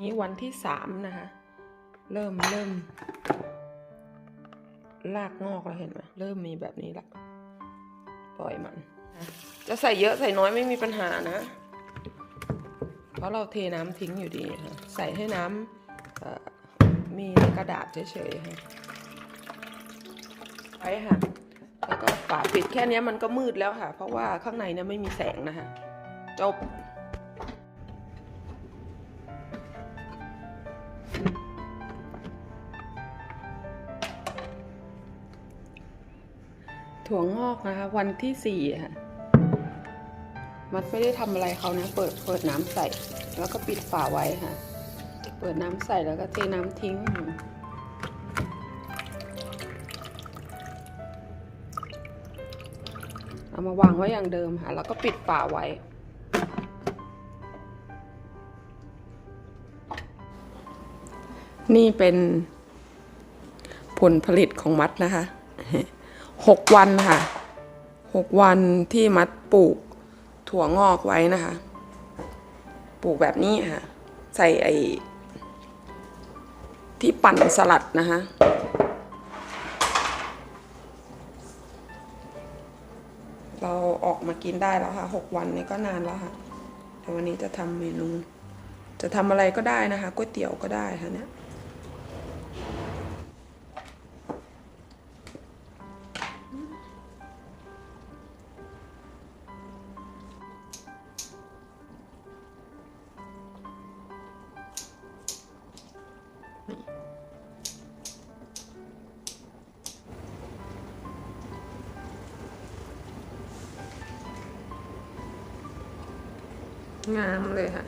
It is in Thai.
นี่วันที่สามนะคะ เริ่มเริ่มรากงอกแล้วเห็นไหมเริ่มมีแบบนี้ละปล่อยมัน จะใส่เยอะใส่น้อยไม่มีปัญหานะ เพราะเราเทน้ำทิ้งอยู่ดีค่ะใส่ให้น้ำมีกระดาษเฉยๆค่ะไว้ค่ะ แล้วก็ฝาปิดแค่นี้มันก็มืดแล้วค่ะ เพราะว่าข้างในเนี่ยไม่มีแสงนะคะ จบ ถั่วงอกนะคะ วันที่สี่ค่ะ มันไม่ได้ทำอะไรเขานะ เปิดเปิดน้ำใส่ แล้วก็ปิดฝาไว้ค่ะ เปิดน้ำใส่แล้วก็เทน้ำทิ้งเอามาวางไว้อย่างเดิมค่ะ แล้วก็ปิดฝาไว้ นี่เป็นผลผลิตของมัดนะคะหกวันค่ะหกวันที่มัดปลูกถั่วงอกไว้นะคะ ปลูกแบบนี้ค่ะ ใส่ไอที่ปั่นสลัดนะคะเราออกมากินได้แล้วค่ะหกวันนี้ก็นานแล้วค่ะแต่วันนี้จะทำเมนู จะทำอะไรก็ได้นะคะก๋วยเตี๋ยวก็ได้ค่ะเนี่ย งามเลยค่ะ